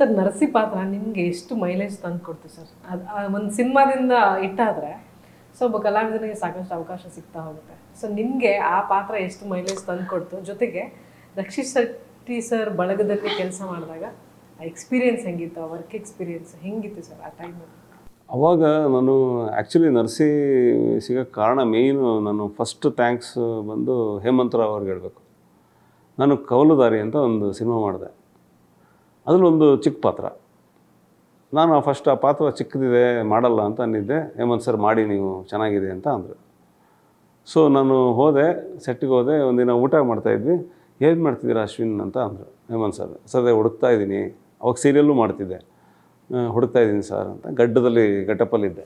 Sir ನರಸಿ ಪಾತ್ರ ನಿಮಗೆ ಎಷ್ಟು ಮೈಲೇಜ್ ತಂದು ಕೊಡ್ತು ಸರ್? ಅದು ಒಂದು ಸಿನಿಮಾದಿಂದ ಇಟ್ಟಾದರೆ ಸೊ, ಒಬ್ಬ ಕಲಾವಿದನಿಗೆ ಸಾಕಷ್ಟು ಅವಕಾಶ ಸಿಗ್ತಾ ಹೋಗುತ್ತೆ. ಸೊ ನಿಮಗೆ ಆ ಪಾತ್ರ ಎಷ್ಟು ಮೈಲೇಜ್ ತಂದು ಕೊಡ್ತು? ಜೊತೆಗೆ ರಕ್ಷಿತ್ ಶೆಟ್ಟಿ ಸರ್ ಬಳಗದಲ್ಲಿ ಕೆಲಸ ಮಾಡಿದಾಗ ಆ ಎಕ್ಸ್ಪೀರಿಯನ್ಸ್ ಹೆಂಗಿತ್ತು? ವರ್ಕ್ ಎಕ್ಸ್ಪೀರಿಯನ್ಸ್ ಹೆಂಗಿತ್ತು ಸರ್ ಆ ಟೈಮಲ್ಲಿ ಅವಾಗ ನಾನು ಆ್ಯಕ್ಚುಲಿ ನರ್ಸಿ ಸಿಗೋಕ್ಕೆ ಕಾರಣ ಮೇಯ್ನು ನಾನು ಫಸ್ಟ್ ಥ್ಯಾಂಕ್ಸ್ ಬಂದು ಹೇಮಂತರಾವ್ ಅವ್ರಿಗೆ ಹೇಳಬೇಕು. ನಾನು ಕವಲುದಾರಿ ಅಂತ ಒಂದು ಸಿನಿಮಾ ಮಾಡಿದೆ. ಅದರಲ್ಲಿ ಒಂದು ಚಿಕ್ಕ ಪಾತ್ರ. ನಾನು ಫಸ್ಟ್ ಆ ಪಾತ್ರ ಚಿಕ್ಕದಿದೆ ಮಾಡಲ್ಲ ಅಂತ ಅಂದಿದ್ದೆ, ಹೇಮಂತ್ ಸರ್ ಮಾಡಿ ನೀವು ಚೆನ್ನಾಗಿದೆ ಅಂತ ಅಂದರು. ಸೊ ನಾನು ಹೋದೆ ಸೆಟ್ಟಿಗೆ ಹೋದೆ, ಒಂದಿನ ಊಟ ಮಾಡ್ತಾಯಿದ್ವಿ ಏನು ಮಾಡ್ತಿದ್ದೀರಾ ಅಶ್ವಿನ್ ಅಂತ ಅಂದರು ಹೇಮಂತ್ ಸರ್ ಸರ್ ಹುಡುಕ್ತಾ ಇದ್ದೀನಿ. ಅವಾಗ ಸೀರಿಯಲ್ಲೂ ಮಾಡ್ತಿದ್ದೆ. ಹುಡುಕ್ತಾ ಇದ್ದೀನಿ ಸರ್ ಅಂತ ಗಡ್ಡದಲ್ಲಿ ಗಟ್ಟಪ್ಪಲ್ಲಿದ್ದೆ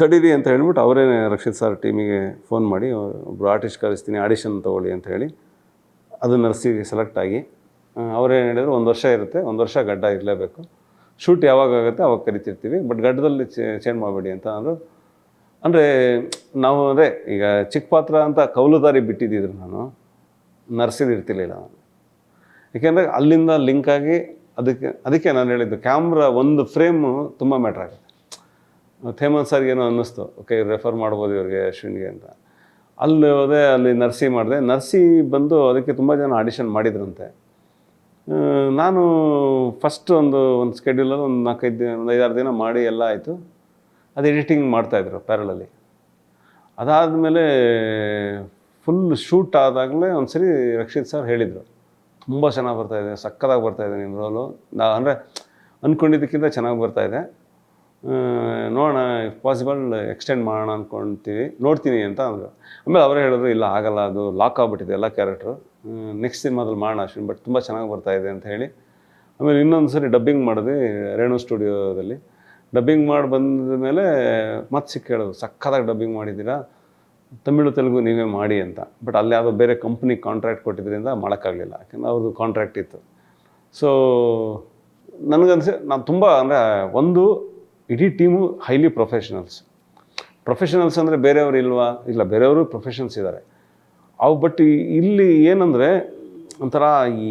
ತಡೀರಿ ಅಂತ ಹೇಳ್ಬಿಟ್ಟು ಅವರೇ ರಕ್ಷಿತ್ ಸರ್ ಟೀಮಿಗೆ ಫೋನ್ ಮಾಡಿ ಒಬ್ಬರು ಆರ್ಟಿಸ್ಟ್ ಕಳಿಸ್ತೀನಿ ಆಡಿಷನ್ ತೊಗೊಳ್ಳಿ ಅಂತ ಹೇಳಿ ಅದು ನರ್ಸಿಗೆ ಸೆಲೆಕ್ಟ್ ಆಗಿ ಅವರೇನು ಹೇಳಿದ್ರು, ಒಂದು ವರ್ಷ ಇರುತ್ತೆ, ಒಂದು ವರ್ಷ ಗಡ್ಡ ಇರಲೇಬೇಕು. ಶೂಟ್ ಯಾವಾಗ ಆಗುತ್ತೆ ಅವಾಗ ಕರಿತಿರ್ತೀವಿ, ಬಟ್ ಗಡ್ಡದಲ್ಲಿ ಚೇಂಜ್ ಮಾಡಬೇಡಿ ಅಂತ ಅಂದರು. ಅಂದರೆ ನಾವು ಅದೇ, ಈಗ ಚಿಕ್ಕ ಪಾತ್ರ ಅಂತ ಕೌಲುದಾರಿ ಬಿಟ್ಟಿದ್ದಿದ್ರು ನಾನು, ನರ್ಸಿದಿರ್ತಿರ್ಲಿಲ್ಲ ನಾನು. ಯಾಕೆಂದರೆ ಅಲ್ಲಿಂದ ಲಿಂಕ್ ಆಗಿ ಅದಕ್ಕೆ ಅದಕ್ಕೆ ನಾನು ಹೇಳಿದ್ದು, ಕ್ಯಾಮ್ರಾ ಒಂದು ಫ್ರೇಮು ತುಂಬ ಮ್ಯಾಟ್ರ್ ಆಗುತ್ತೆ. ಥೇಮನ್ ಸರ್ಗೆ ಏನೋ ಅನ್ನಿಸ್ತು, ಓಕೆ ರೆಫರ್ ಮಾಡ್ಬೋದು ಇವ್ರಿಗೆ ಅಶ್ವಿನ್ಗೆ ಅಂತ. ಅಲ್ಲಿ ಹೋದೆ, ಅಲ್ಲಿ ನರ್ಸಿ ಮಾಡಿದೆ, ನರ್ಸಿ ಬಂದು ಅದಕ್ಕೆ ತುಂಬ ಜನ ಆಡಿಷನ್ ಮಾಡಿದ್ರಂತೆ. ನಾನು ಫಸ್ಟ್ ಒಂದು ಒಂದು ಸ್ಕೆಡ್ಯೂಲಲ್ಲಿ ಒಂದು ನಾಲ್ಕೈದು ದಿನ, ಒಂದು ಐದಾರು ದಿನ ಮಾಡಿ ಎಲ್ಲ ಆಯಿತು. ಅದು ಎಡಿಟಿಂಗ್ ಮಾಡ್ತಾಯಿದ್ರು ಪ್ಯಾರಲಲ್ಲಿ ಅದಾದಮೇಲೆ ಫುಲ್ ಶೂಟ್ ಆದಾಗಲೇ ಒಂದು ಸರಿ ರಕ್ಷಿತ್ ಸರ್ ಹೇಳಿದರು. ತುಂಬ ಚೆನ್ನಾಗಿ ಬರ್ತಾಯಿದೆ ಸಕ್ಕತ್ತಾಗಿ ಬರ್ತಾಯಿದೆ ನಿಮ್ಮ ರೋಲು ನಾ ಅಂದರೆ ಅಂದ್ಕೊಂಡಿದ್ದಕ್ಕಿಂತ ಚೆನ್ನಾಗಿ ಬರ್ತಾಯಿದೆ ನೋಡೋಣ ಪಾಸಿಬಲ್ ಎಕ್ಸ್ಟೆಂಡ್ ಮಾಡೋಣ ಅಂದ್ಕೊಳ್ತೀವಿ ನೋಡ್ತೀನಿ ಅಂತ ಅಂದರು. ಆಮೇಲೆ ಅವರೇ ಹೇಳಿದ್ರು, ಇಲ್ಲ, ಆಗಲ್ಲ, ಅದು ಲಾಕ್ ಆಗಿಬಿಟ್ಟಿದೆ ಎಲ್ಲ ಕ್ಯಾರೆಕ್ಟ್ರು ನೆಕ್ಸ್ಟ್ ಸಿನಿಮಾದಲ್ಲಿ ಮಾಡೋಣ ಅಶ್ವಿನ್ ಬಟ್ ತುಂಬ ಚೆನ್ನಾಗಿ ಬರ್ತಾ ಇದೆ ಅಂತ ಹೇಳಿ. ಆಮೇಲೆ ಇನ್ನೊಂದು ಸರಿ ಡಬ್ಬಿಂಗ್ ಮಾಡಿದ್ವಿ ರೇಣು ಸ್ಟುಡಿಯೋದಲ್ಲಿ ಡಬ್ಬಿಂಗ್ ಮಾಡಿ ಬಂದ ಮೇಲೆ ಮತ್ತೆ ಸಿಕ್ಕ ಹೇಳೋದು ಸಕ್ಕತ್ತಾಗಿ ಡಬ್ಬಿಂಗ್ ಮಾಡಿದ್ದೀರಾ? ತಮಿಳು, ತೆಲುಗು ನೀವೇ ಮಾಡಿ ಅಂತ. ಬಟ್ ಅಲ್ಲಿ ಯಾವುದೋ ಬೇರೆ ಕಂಪ್ನಿ ಕಾಂಟ್ರಾಕ್ಟ್ ಕೊಟ್ಟಿದ್ದರಿಂದ ಮಾಡೋಕ್ಕಾಗಲಿಲ್ಲ, ಯಾಕೆಂದ್ರೆ ಅವ್ರದ್ದು ಕಾಂಟ್ರಾಕ್ಟ್ ಇತ್ತು. ಸೊ ನನಗನ್ಸಿ, ನಾನು ತುಂಬ ಅಂದರೆ ಒಂದು, ಇಡೀ ಟೀಮು ಹೈಲಿ ಪ್ರೊಫೆಷನಲ್ಸ್ ಪ್ರೊಫೆಷನಲ್ಸ್ ಅಂದರೆ ಬೇರೆಯವರು ಇಲ್ವಾ? ಇಲ್ಲ, ಬೇರೆಯವರು ಪ್ರೊಫೆಷನ್ಸ್ ಇದ್ದಾರೆ. ಅವು ಬಟ್ ಇಲ್ಲಿ ಏನಂದರೆ ಒಂಥರ ಈ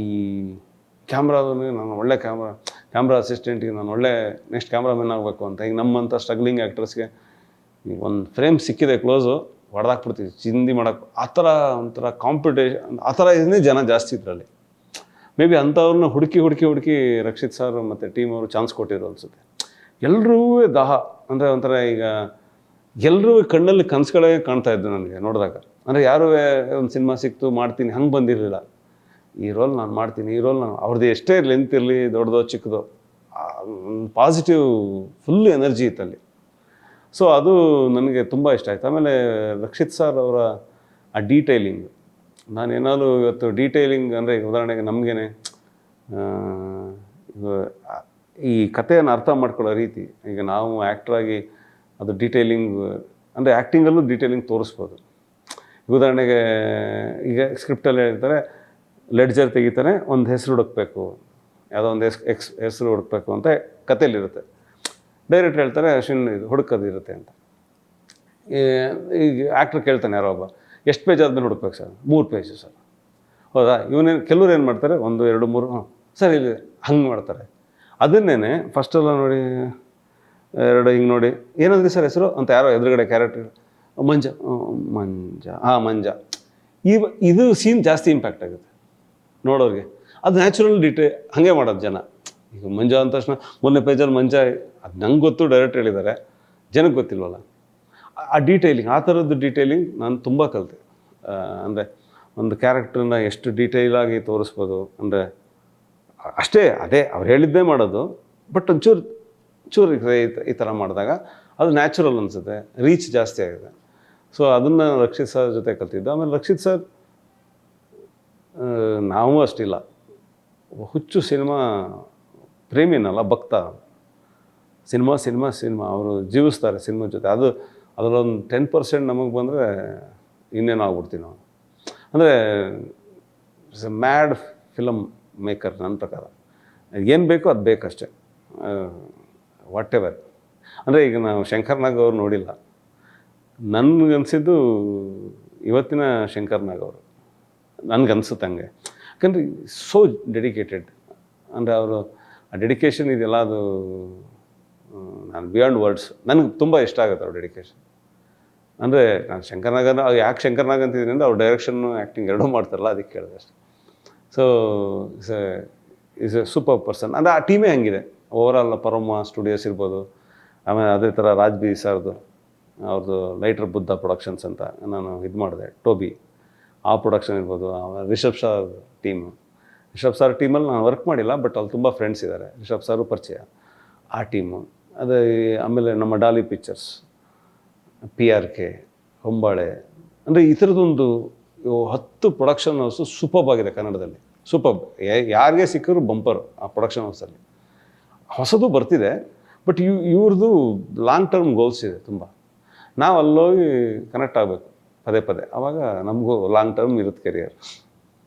ಕ್ಯಾಮ್ರಾದಲ್ಲಿ ನಾನು ಒಳ್ಳೆ ಕ್ಯಾಮ್ರಾ ಕ್ಯಾಮ್ರಾ ಅಸಿಸ್ಟೆಂಟಿಗೆ ನಾನು ಒಳ್ಳೆ ನೆಕ್ಸ್ಟ್ ಕ್ಯಾಮ್ರಾಮನ್ ಆಗಬೇಕು ಅಂತ. ಈಗ ನಮ್ಮಂಥ ಸ್ಟ್ರಗ್ಲಿಂಗ್ ಆ್ಯಕ್ಟರ್ಸ್ಗೆ ಒಂದು ಫ್ರೇಮ್ ಸಿಕ್ಕಿದೆ ಕ್ಲೋಸು ಹೊಡೆದಾಕ್ಬಿಡ್ತೀವಿ ಚಿಂದಿ ಮಾಡೋಕ್ಕೆ ಆ ಥರ ಒಂಥರ ಕಾಂಪಿಟೇಷನ್ ಆ ಥರ ಇದನ್ನೇ ಜನ ಜಾಸ್ತಿ ಇದರಲ್ಲಿ. ಮೇ ಬಿ ಅಂಥವ್ರನ್ನ ಹುಡುಕಿ ಹುಡುಕಿ ಹುಡುಕಿ ರಕ್ಷಿತ್ ಸರ್ ಮತ್ತು ಟೀಮ್ ಅವರು ಚಾನ್ಸ್ ಕೊಟ್ಟಿರೋ ಅನಿಸುತ್ತೆ. ಎಲ್ಲರೂ ದಾಹ. ಅಂದರೆ ಒಂಥರ ಈಗ ಎಲ್ಲರೂ ಕಣ್ಣಲ್ಲಿ ಕನಸುಗಳೇ ಕಾಣ್ತಾ ಇದ್ದೆ ನನಗೆ ನೋಡಿದಾಗ. ಅಂದರೆ ಯಾರೂ ಒಂದು ಸಿನಿಮಾ ಸಿಕ್ತು, ಮಾಡ್ತೀನಿ, ಹಂಗೆ ಬಂದಿರಲಿಲ್ಲ. ಈ ರೋಲ್ ನಾನು ಮಾಡ್ತೀನಿ, ಈ ರೋಲ್ ನಾನು ಅವ್ರದ್ದು ಎಷ್ಟೇ ಲೆಂತ್ ಇರಲಿ, ದೊಡ್ಡದೋ, ಚಿಕ್ಕದೋ ಪಾಸಿಟಿವ್ ಫುಲ್ ಎನರ್ಜಿ ಇತ್ತಲ್ಲಿ. ಸೊ ಅದು ನನಗೆ ತುಂಬ ಇಷ್ಟ ಆಯಿತು. ಆಮೇಲೆ ರಕ್ಷಿತ್ ಸರ್ ಅವರ ಆ ಡೀಟೈಲಿಂಗ್ ನಾನೇನಾದ್ರು ಇವತ್ತು ಡೀಟೈಲಿಂಗ್ ಅಂದರೆ ಈಗ ಉದಾಹರಣೆಗೆ ನಮಗೇನೆ ಈ ಕಥೆಯನ್ನು ಅರ್ಥ ಮಾಡ್ಕೊಳ್ಳೋ ರೀತಿ. ಈಗ ನಾವು ಆ್ಯಕ್ಟ್ರಾಗಿ ಅದು ಡೀಟೇಲಿಂಗ್ ಅಂದರೆ ಆ್ಯಕ್ಟಿಂಗಲ್ಲೂ ಡೀಟೇಲಿಂಗ್ ತೋರಿಸ್ಬೋದು. ಉದಾಹರಣೆಗೆ, ಈಗ ಸ್ಕ್ರಿಪ್ಟಲ್ಲಿ ಹೇಳ್ತಾರೆ ಲೆಡ್ಜರ್ ತೆಗಿತಾರೆ ಒಂದು ಹೆಸರು ಹುಡುಕ್ಬೇಕು. ಯಾವುದೋ ಒಂದು ಎಕ್ಸ್ ಹೆಸರು ಹುಡುಕ್ಬೇಕು ಅಂತ ಕಥೆಯಲ್ಲಿರುತ್ತೆ. ಡೈರೆಕ್ಟ್ ಹೇಳ್ತಾರೆ ಅಶ್ವಿನ್ ಇದು ಹುಡುಕೋದು ಇರುತ್ತೆ ಅಂತ ಈಗ ಆ್ಯಕ್ಟ್ರ್ ಕೇಳ್ತಾನೆ ಯಾರೋ ಒಬ್ಬ, ಎಷ್ಟು ಪೇಜ್ ಆದ್ಮೇಲೆ ಹುಡುಕ್ಬೇಕು ಸರ್? ಮೂರು ಪೇಜು ಸರ್. ಹೌದಾ? ಇವನೇನು ಕೆಲವ್ರು ಏನು ಮಾಡ್ತಾರೆ, ಒಂದು, ಎರಡು, ಮೂರು ಸರ್, ಇಲ್ಲಿ ಹಂಗೆ ಮಾಡ್ತಾರೆ. ಅದನ್ನೇ ಫಸ್ಟೆಲ್ಲ ನೋಡಿ ಎರಡು ಹಿಂಗೆ ನೋಡಿ. ಏನಂದ್ರಿ ಸರ್ ಹೆಸರು? ಅಂತ ಯಾರೋ ಎದುರುಗಡೆ ಕ್ಯಾರೆಕ್ಟರ್ ಮಂಜ ಮಂಜ ಹಾಂ ಮಂಜ. ಈ ಇದು ಸೀನ್ ಜಾಸ್ತಿ ಇಂಪ್ಯಾಕ್ಟ್ ಆಗುತ್ತೆ. ನೋಡೋರಿಗೆ. ಅದು ನ್ಯಾಚುರಲ್ ಡಿಟೇ ಹಾಗೆ ಮಾಡೋದು ಜನ. ಈಗ ಮಂಜ ಅಂದ ತಕ್ಷಣ ಮೊನ್ನೆ ಪೇಜಲ್ಲಿ ಮಂಜ, ಅದು ನಂಗೆ ಗೊತ್ತು ಡೈರೆಕ್ಟ್ ಹೇಳಿದ್ದಾರೆ ಜನಕ್ಕೆ ಗೊತ್ತಿಲ್ವಲ್ಲ. ಆ ಡೀಟೈಲಿಂಗ್ ಆ ಥರದ್ದು ಡೀಟೈಲಿಂಗ್ ನಾನು ತುಂಬ ಕಲಿತೆ. ಅಂದರೆ ಒಂದು ಕ್ಯಾರೆಕ್ಟ್ರನ್ನ ಎಷ್ಟು ಡೀಟೈಲಾಗಿ ತೋರಿಸ್ಬೋದು ಅಂದರೆ ಅಷ್ಟೇ, ಅದೇ ಅವ್ರು ಹೇಳಿದ್ದೇ ಮಾಡೋದು. ಬಟ್ ಒಂಚೂರು ಚೂರು ಈ ಥರ ಮಾಡಿದಾಗ ಅದು ನ್ಯಾಚುರಲ್ ಅನಿಸುತ್ತೆ ರೀಚ್ ಜಾಸ್ತಿ ಆಗಿದೆ. ಸೊ ಅದನ್ನು ರಕ್ಷಿತ್ ಸರ್ ಜೊತೆ ಕಲ್ತಿದ್ದು. ಆಮೇಲೆ ರಕ್ಷಿತ್ ಸರ್ ನಾವೂ ಅಷ್ಟಿಲ್ಲ. ಹುಚ್ಚು ಸಿನಿಮಾ ಪ್ರೇಮಿನಲ್ಲ, ಭಕ್ತ. ಸಿನಿಮಾ ಸಿನಿಮಾ ಸಿನಿಮಾ, ಅವರು ಜೀವಿಸ್ತಾರೆ ಸಿನಿಮಾ ಜೊತೆ. ಅದು, ಅದರಲ್ಲೊಂದು ಟೆನ್ ಪರ್ಸೆಂಟ್ ನಮಗೆ ಬಂದರೆ ಇನ್ನೇನು ಆಗ್ಬಿಡ್ತೀವಿ ನಾವು. ಅಂದರೆ it's a mad film maker ನನ್ನ ಪ್ರಕಾರ. ಏನು ಬೇಕೋ ಅದು ಬೇಕಷ್ಟೇ. ವಾಟ್ ಎವರ್ ಅಂದರೆ ಈಗ ನಾವು ಶಂಕರ್ ನಾಗ್ ಅವ್ರು ನೋಡಿಲ್ಲ. ನನಗನ್ಸಿದ್ದು ಇವತ್ತಿನ ಶಂಕರ್ ನಾಗ್ ಅವರು. ನನಗನ್ಸುತ್ತೆ ಹಂಗೆ. ಯಾಕಂದರೆ ಸೋ ಡೆಡಿಕೇಟೆಡ್ ಅಂದರೆ ಅವರು ಆ ಡೆಡಿಕೇಶನ್ ಇದೆಲ್ಲ ಅದು ನಾನು ಬಿಯಾಂಡ್ ವರ್ಡ್ಸ್ ನನಗೆ ತುಂಬ ಇಷ್ಟ ಆಗುತ್ತೆ ಅವ್ರ ಡೆಡಿಕೇಶನ್ ಅಂದರೆ ನಾನು ಶಂಕರ್ನಾಗನ ಯಾಕೆ ಶಂಕರ್ನಾಗ್ ಅಂತಿದ್ದೀನಿ ಅಂದರೆ ಅವ್ರ ಡೈರೆಕ್ಷನ್ನು ಆ್ಯಕ್ಟಿಂಗ್ ಎರಡೂ ಮಾಡ್ತಾರಲ್ಲ ಅದಕ್ಕೆ ಕೇಳಿದೆ ಅಷ್ಟೆ. So is a super person ಅಂದರೆ ಆ ಟೀಮೇ ಹಂಗಿದೆ. ಓವರಾಲ್ ಪರಮ ಸ್ಟುಡಿಯೋಸ್ ಇರ್ಬೋದು. ಆಮೇಲೆ ಅದೇ ಥರ ರಾಜ್ ಬಿ ಸರ್ದು ಅವ್ರದ್ದು ಲೈಟರ್ ಬುದ್ಧ ಪ್ರೊಡಕ್ಷನ್ಸ್ ಅಂತ ನಾನು ಇದು ಮಾಡಿದೆ ಟೋಬಿ ಆ ಪ್ರೊಡಕ್ಷನ್ ಇರ್ಬೋದು. ಆಮೇಲೆ Rishab sir team Rishab sir ಟೀಮಲ್ಲಿ ನಾನು ವರ್ಕ್ ಮಾಡಿಲ್ಲ ಬಟ್ ಅಲ್ಲಿ ತುಂಬ ಫ್ರೆಂಡ್ಸ್ ಇದ್ದಾರೆ ರಿಷಬ್ ಸಾರು ಪರಿಚಯ. ಆ ಟೀಮು ಅದೇ ಆಮೇಲೆ ನಮ್ಮ Daali pictures P R K Hombale ಅಂದರೆ ಈ ಥರದೊಂದು ಹತ್ತು ಪ್ರೊಡಕ್ಷನ್ ಹೌಸು ಸೂಪರ್ಬ್ ಆಗಿದೆ ಕನ್ನಡದಲ್ಲಿ. ಸೂಪರ್ಬ್ ಯಾರಿಗೆ ಸಿಕ್ಕರೂ ಬಂಪರು ಆ ಪ್ರೊಡಕ್ಷನ್ ಹೌಸಲ್ಲಿ ಹೊಸದು ಬರ್ತಿದೆ ಬಟ್ ಇವ್ ಇವ್ರದ್ದು ಲಾಂಗ್ ಟರ್ಮ್ ಗೋಲ್ಸ್ ಇದೆ ತುಂಬ. ನಾವು ಅಲ್ಲೋಗಿ ಕನೆಕ್ಟ್ ಆಗಬೇಕು, ಪದೇ ಪದೇ. ಆವಾಗ ನಮಗೂ ಲಾಂಗ್ ಟರ್ಮ್ ಇರುತ್ತೆ ಕೆರಿಯರ್